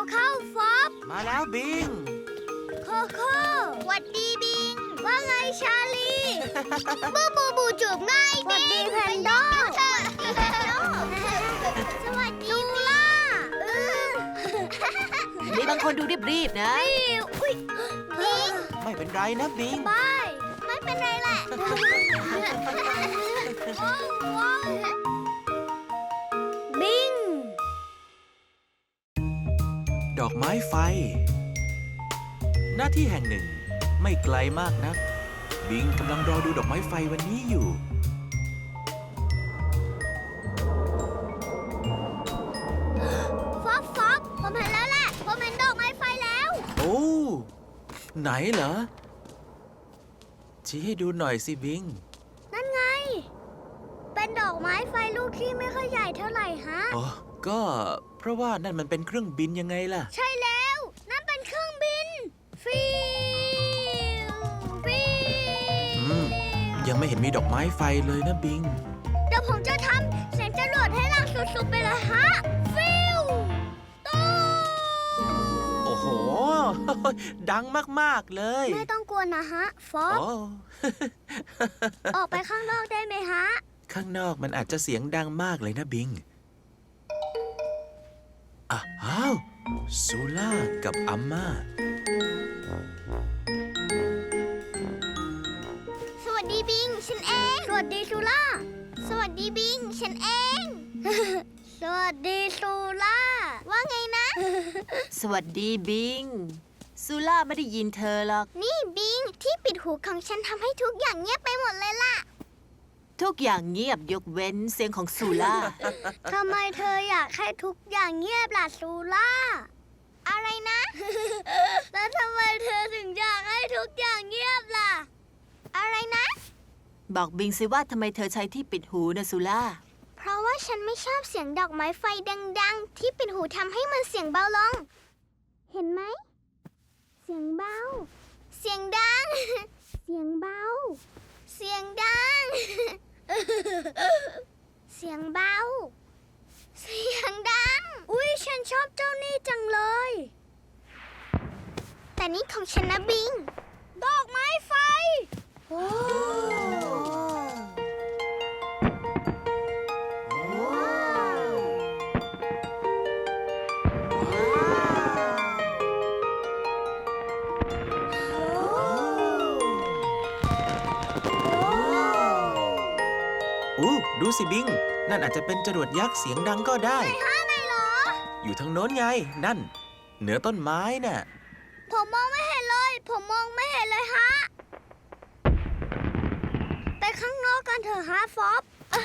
วเข้าฟอบมาแล้วบิง โคโค่หวัดดีบิง ว่าไงชาลี บูบูบูจูบง่ายบิงหวัดดีแพนโดสวัสดีแพนโดสวัสดีล่ามีบางคนดูรีบๆนะอุ้ยบิงไม่เป็นไรนะบิง บายไม่เป็นไรแหละว้าวว้าว ดอกไม้ไฟ หน้าที่แห่งหนึ่งไม่ไกลมากนัก บิงกำลังรอดูดอกไม้ไฟวันนี้อยู่ ฟอบฟอบผมเห็นแล้วแหละผมเห็นดอกไม้ไฟแล้ว โอ้ ไหนเหรอ ชี้ให้ดูหน่อยสิบิง นั่นไง เป็นดอกไม้ไฟลูกที่ไม่ค่อยใหญ่เท่าไหร่ฮะ อ๋อ ก็ เพราะว่านั่นมันเป็นเครื่องบินยังไงล่ะ ใช่แล้ว นั่นเป็นเครื่องบิน ฟิวฟิวอืม ยังไม่เห็นมีดอกไม้ไฟเลยนะบิง เดี๋ยวผมจะทำเสียงจรวดให้ดังสุดๆไปเลยฮะ ฟิวตู้โอ้โห ดังมาก ๆ เลยไม่ต้องกลัวนะฮะ ฟอบโอ้ออกไปข้างนอกได้ไหมฮะ ข้างนอกมันอาจจะเสียงดังมากเลยนะบิง อ้าวซูล่ากับอัมมาสวัสดีบิง ฉันเอง สวัสดีซูล่า สวัสดีบิง ฉันเอง สวัสดีซูล่า ว่าไงนะ สวัสดีบิง ซูล่าไม่ได้ยินเธอหรอก นี่บิง ที่ปิดหูของฉันทำให้ทุกอย่างเงียบไปหมดเลยล่ะ ทุกอย่างเงียบยกเว้นเสียงของซูล่า ทำไมเธออยากให้ทุกอย่างเงียบล่ะซูล่า อะไรนะ แล้วทำไมเธอถึงอยากให้ทุกอย่างเงียบล่ะ อะไรนะ บอกบิงสิว่าทำไมเธอใช้ที่ปิดหูนะซูล่า เพราะว่าฉันไม่ชอบเสียงดอกไม้ไฟดัง ๆ ที่ปิดหูทำให้มันเสียงเบาลง เห็นไหม เสียงเบา เสียงดัง เสียงเบา เสียงดัง เสียงเบา เสียงดัง อุ้ยฉันชอบเจ้านี่จังเลย แต่นี่ของฉันนะบิง ดอกไม้ไฟ โอ้ อู้ดูสิบิง นั่นอาจจะเป็นจรวดยักษ์เสียงดังก็ได้ห้าไหนเหรอ อยู่ทางโน้นไง นั่น เหนือต้นไม้น่ะ ผมมองไม่เห็นเลย ผมมองไม่เห็นเลยฮะ ไปข้างนอกกันเถอะฮะฟอบเอ่อ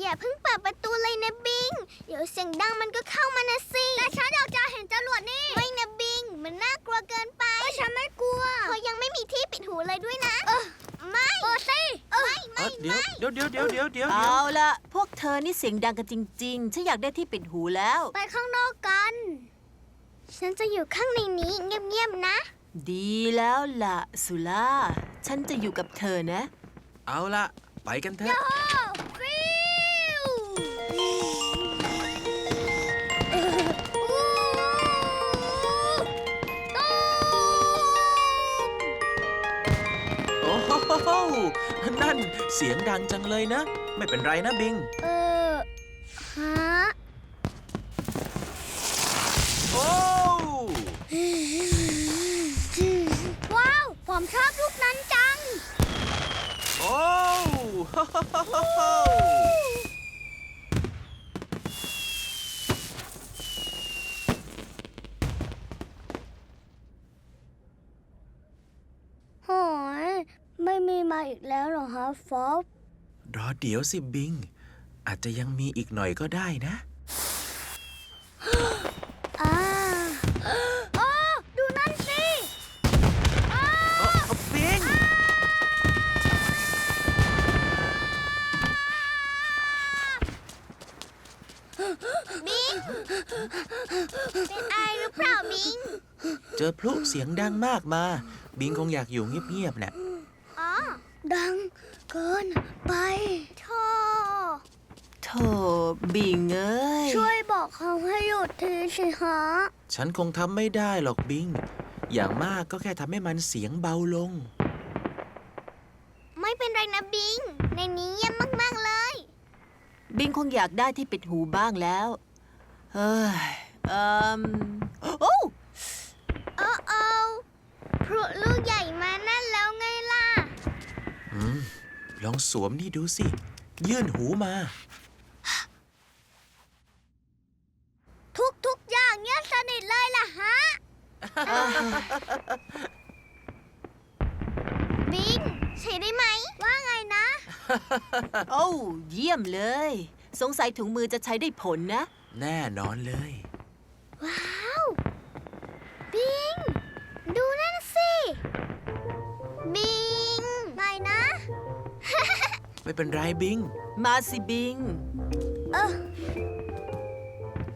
อย่าเพิ่งเปิดประตูเลยนะบิง เดี๋ยวเสียงดังมันก็เข้ามานะสิ แต่ฉันอยากจะเห็นจรวดนี่ ไม่นะบิง มันน่ากลัวเกินไปก็ฉันไม่กลัวเขายังไม่มีที่ปิดหูเลยด้วยนะเออ ไม่เปิดสิไม่เอ้ไม่อเดี๋ยวไม่เดี๋ยวเดี๋ยวเดี๋ยวเดี๋ยวเดี๋ยวเอาละพวกเธอนี่เสียงดังกันจริงๆ ฉันอยากได้ที่ปิดหูแล้ว ไปข้างนอกกัน ฉันจะอยู่ข้างในนี้เงียบๆนะ ดีแล้วล่ะซูล่าฉันจะอยู่กับเธอนะ เอาละไปกันเถอะ โอ้ นั่น เสียงดังจังเลยนะ ไม่เป็นไรนะบิง เออฮะโอ้ว้าว ผมชอบลูกนั้นจัง โอ้ โหย ไม่มีมา อีกแล้วเหรอฮะฟอบรอเดี๋ยวสิบิง อาจจะยังมีอีกหน่อยก็ได้นะอ่าโอ้ดูนั่นสิอ้าเอ้อบิง บิง เป็นไอหรือเปล่าบิง เจอพลุเสียงดังมากมา บิงคงอยากอยู่เงียบๆน่ะอ๋อ ดังเกินไปโธ่ โธ บิงเอ้ย ช่วยบอก เขาให้หยุดทีสิฮะฉันคงทำไม่ได้หรอกบิง อย่างมากก็แค่ทำให้มันเสียงเบาลง ไม่เป็นไรนะบิง ในนี้เยี่ยมมากๆเลย บิงคงอยากได้ที่ปิดหูบ้างแล้ว เฮ้ยเอ่มโอ้โอ้โอ้พรุลูกใหญ่มานั่นแล้วไงล่ะ อืม ลองสวมนี่ดูสิ ยื่นหูมา ทุกทุกๆ อย่างเงียบสนิทเลยล่ะฮะ บิงใช้ได้ไหม ว่าไงนะ โอ้เยี่ยมเลย สงสัยถุงมือจะใช้ได้ผลนะ แน่นอนเลย ว้าว บิง ดูนั่นสิ บิงไงนะ ไม่เป็นไรบิง มาสิบิง เออ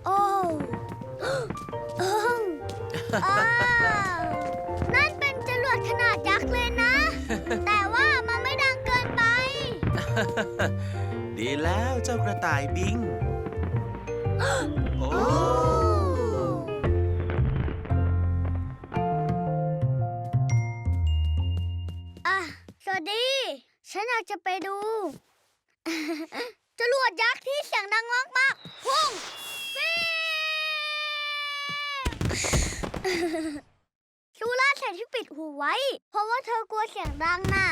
โอ้ โอ้อ้าวนั่นเป็นจรวดขนาดยักษ์เลยนะ แต่ว่ามันไม่ดังเกินไป ดีแล้วเจ้ากระต่ายบิง โอ้อะสวัสดี ฉันอยากจะไปดู จรวดยักษ์ที่เสียงดังมากๆพุ่ง ฟิวซูล่าใส่ที่ปิดหูไว้ เพราะว่าเธอกลัวเสียงดังน่ะ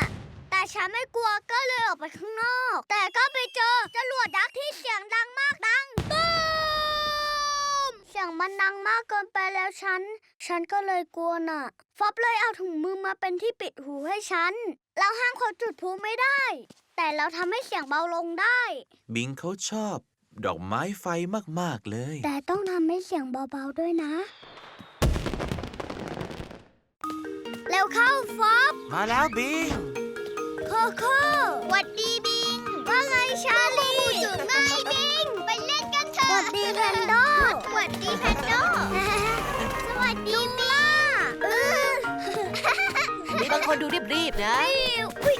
แต่ฉันไม่กลัวก็เลยออกไปข้างนอก แต่ก็ไปเจอจรวดยักษ์ที่เสียงดังมากดังตูมเสียงมันดังมากเกินไปแล้วฉัน ฉันก็เลยกลัวน่ะ ฟอบเลยเอาถุงมือมาเป็นที่ปิดหูให้ฉัน เราห้ามเขาจุดพลุไม่ได้ แต่เราทำให้เสียงเบาลงได้ บิงเขาชอบ ดอกไม้ไฟมาก ๆ เลย แต่ต้องทำให้เสียงเบาๆด้วยนะ เร็วเข้าฟอบมาแล้วบิง โคโค่หวัดดีบิง ว่าไงชาลีอยู่ไงบิง ไปเล่นกันเถอะหวัดดีแพนโดหวัดดีแพนโดสวัสดีบิงเออมีบางคนดูรีบๆนะอุ๊ย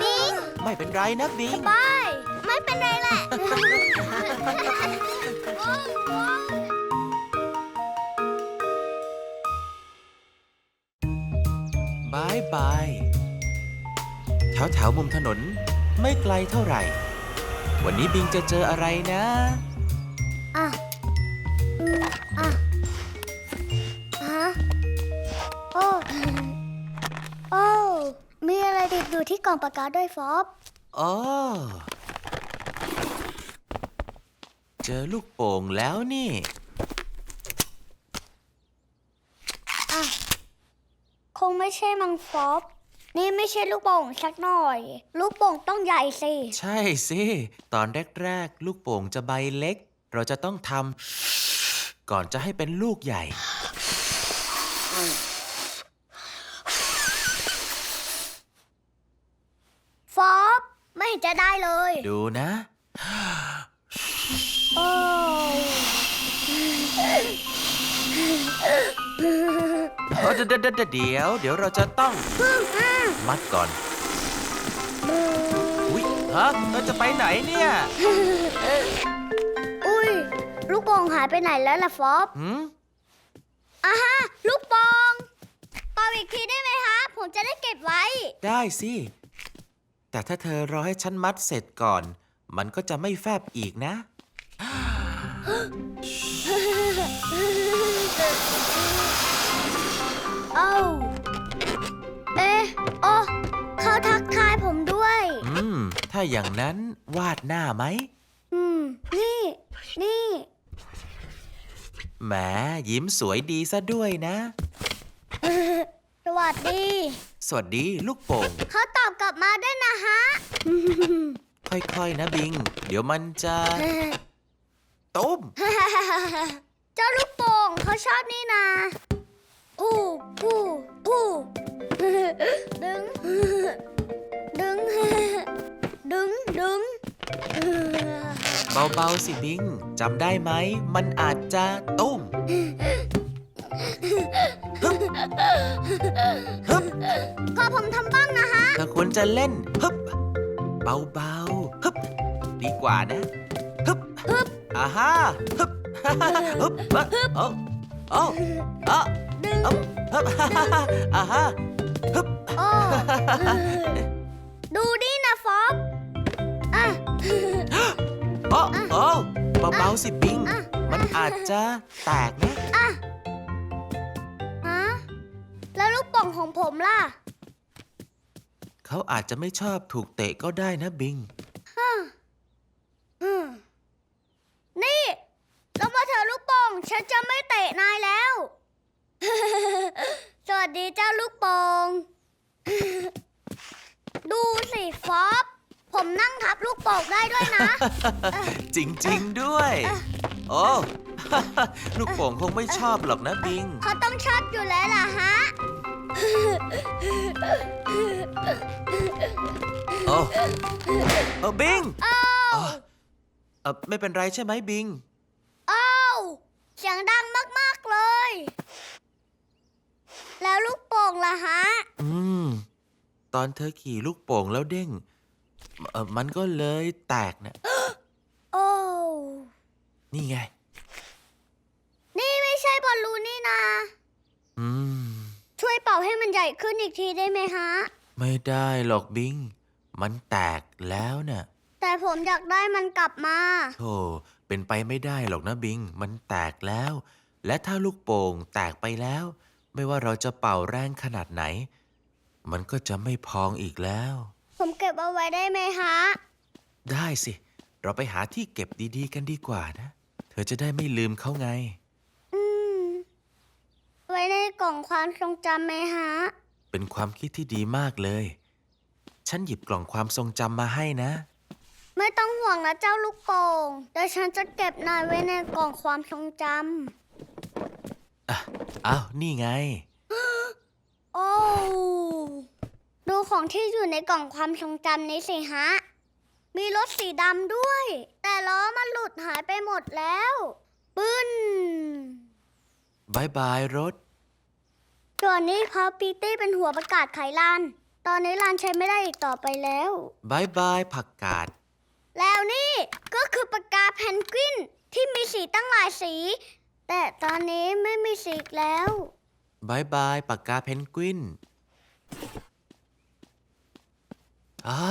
บิง ไม่เป็นไรนะบิงบายไม่เป็นไรแหละ บายบาย แถวแถวๆมุมถนนไม่ไกลเท่าไหร่ วันนี้บิงจะเจออะไรนะอะอืมอะฮะโอ้โอ้มีอะไรติดอยู่ที่กล่องปากกาด้วยฟอบอ๋อเจอลูกโป่งแล้วนี่ อะ ค งไม่ใช่มังฟอบนี่ไม่ใช่ลูกโป่งสักหน่อย ลูกโป่งต้องใหญ่สิ ใช่สิ ตอนแรกๆ ลูกโป่งจะใบเล็ก เราจะต้องทำก่อนจะให้เป็นลูกใหญ่ ฟอบไม่เห็นจะได้เลยดูนะ โอ้ เออเดี๋ยวเดี๋ยวเดี๋ยวเดี๋ยวเราจะต้องมัดก่อน อุ๊ยฮะเราจะไปไหนเนี่ยอุ้ยลูกโป่งหายไปไหนแล้วล่ะฟอบหืมอะฮะลูกโป่งเป่าอีกทีได้ไหมคะ ผมจะได้เก็บไว้ ได้สิ แต่ถ้าเธอรอให้ฉันมัดเสร็จก่อน มันก็จะไม่แฟบอีกนะ เอ้าเอ๊ะโอ้เขาทักทายผมด้วย อืม ถ้าอย่างนั้นวาดหน้าไหม อืม นี่ นี่ แหมยิ้มสวยดีซะด้วยนะ สวัสดี สวัสดีลูกโป่ง เขาตอบกลับมาด้วยนะฮะ ค่อยๆนะบิง เดี๋ยวมันจะตุ้ม เจ้าลูกโป่งเขาชอบนี่นา ผู้ผู้ผู้ดึง ดึง ดึง ดึง เบาๆสิบิงจำได้ไหม มันอาจจะตุ้มก็ผมทำบ้างนะฮะ เธอควรจะเล่นฮึบเบาๆฮึบดีกว่านะอ่าฮะฮึบฮึบเอ้าเอ้าเอ้าเอ้าดึงเอ้าฮึบอ่าฮะฮึบโอ้ดูดินะฟอบอะ โอ้โอ้เบาๆสิบิง อะ มันอาจจะแตกนะ อะฮะแล้วลูกโป่องของผมล่ะ เขาอาจจะไม่ชอบถูกเตะก็ได้นะบิงอืมนี่ลงมาเถอะลูกโป่งฉันจะไม่เตะ นายแล้ว สวัสดีเจ้าลูกโป่ง ดูสิฟอบผมนั่งทับลูกโป่งได้ด้วยนะ จริงๆด้วย โอ้ ลูกโป่งคงไม่ชอบหรอกนะบิง เขาต้องชอบอยู่แล้วล่ะฮะ โอ้เออบิงเอ้าอ๋อเออไม่เป็นไรใช่ไหมบิงเอ้าเสียงดังมากๆ เลย แล้วลูกโป่งล่ะฮะ อืม ตอนเธอขี่ลูกโป่งแล้วเด้งเออมันก็เลยแตกนะโอ้ นี่ไง นี่ไม่ใช่บอลลูนนี่นะอืม ช่วยเป่าให้มันใหญ่ขึ้นอีกทีได้ไหมฮะ ไม่ได้หรอกบิง มันแตกแล้วน่ะแต่ผมอยากได้มันกลับมา โธ่เป็นไปไม่ได้หรอกนะบิง มันแตกแล้ว และถ้าลูกโป่งแตกไปแล้ว ไม่ว่าเราจะเป่าแรงขนาดไหน มันก็จะไม่พองอีกแล้ว ผมเก็บเอาไว้ได้ไหมฮะ ได้สิ เราไปหาที่เก็บดีๆ กันดีกว่านะ เธอจะได้ไม่ลืมเขาไง อืม ไว้ในกล่องความทรงจำไหมฮะ เป็นความคิดที่ดีมากเลย ฉันหยิบกล่องความทรงจำมาให้นะ ไม่ต้องห่วงนะเจ้าลูกโป่งเดี๋ยวฉันจะเก็บนายไว้ในกล่องความทรงจ อะอ้าว นี่ไงำโอ้ดูของที่อยู่ในกล่องความทรงจำนี้สิฮะ มีรถสีดำด้วย แต่ล้อมันหลุดหายไปหมดแล้วปึ้นบายบายรถ ส่วนนี้พอปีตี้เป็นหัวประกาศไขลาน ตอนนี้ลานใช้ไม่ได้อีกต่อไปแล้ว บายบายผักกาด แล้วนี่ก็คือปากกาเพนกวินที่มีสีตั้งหลายสี แต่ตอนนี้ไม่มีสีอีกแล้ว บายบายปากกาเพนกวินอ่า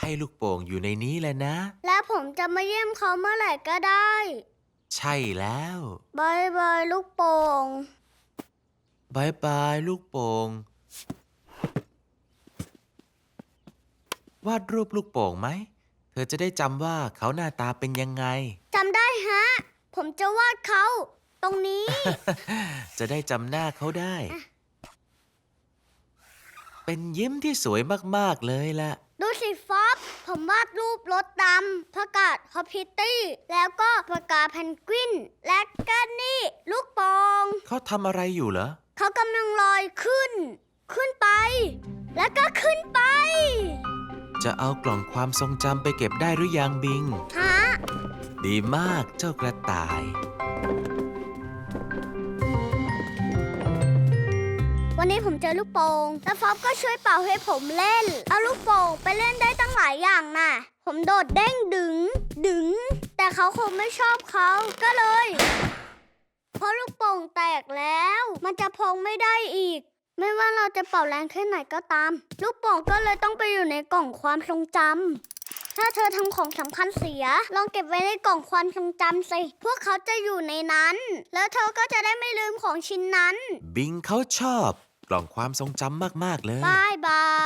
ให้ลูกโป่งอยู่ในนี้แหละนะ และผมจะมาเยี่ยมเขาเมื่อไหร่ก็ได้ใช่แล้วบายบายลูกโป่ง บายบายลูกโป่ง วาดรูปลูกโป่งไหม เธอจะได้จำว่าเขาหน้าตาเป็นยังไง จำได้ฮะ ผมจะวาดเขา ตรงนี้ จะได้จำหน้าเขาได้ เป็นยิ้มที่สวยมากๆเลยล่ะ ดูสิฟอบ ผมวาดรูปรถดำประกาศฮอปพิตตี้ แล้วก็ปากกาเพนกวิน และก็นี่ลูกโป่งเขาทำอะไรอยู่เหรอ เขากำลังลอยขึ้น ขึ้นไป แล้วก็ขึ้นไป จะเอากล่องความทรงจำไปเก็บได้หรือยังบิง ฮะ ดีมากเจ้ากระต่าย วันนี้ผมเจอลูกโป่งแล้วฟอบก็ช่วยเป่าให้ผมเล่น เอาลูกโป่งไปเล่นได้ตั้งหลายอย่างน่ะ ผมโดดเด้งดึง ดึง แต่เขาคงไม่ชอบเขาก็เลยเพราะลูกโป่งแตกแล้ว มันจะพองไม่ได้อีก ไม่ว่าเราจะเป่าแรงแค่ไหนก็ตาม ลูกโป่งก็เลยต้องไปอยู่ในกล่องความทรงจำ ถ้าเธอทำของสำคัญเสีย ลองเก็บไว้ในกล่องความทรงจำสิ พวกเขาจะอยู่ในนั้น แล้วเธอก็จะได้ไม่ลืมของชิ้นนั้น บิงเขาชอบ กล่องความทรงจำมาก ๆ เลย บายบาย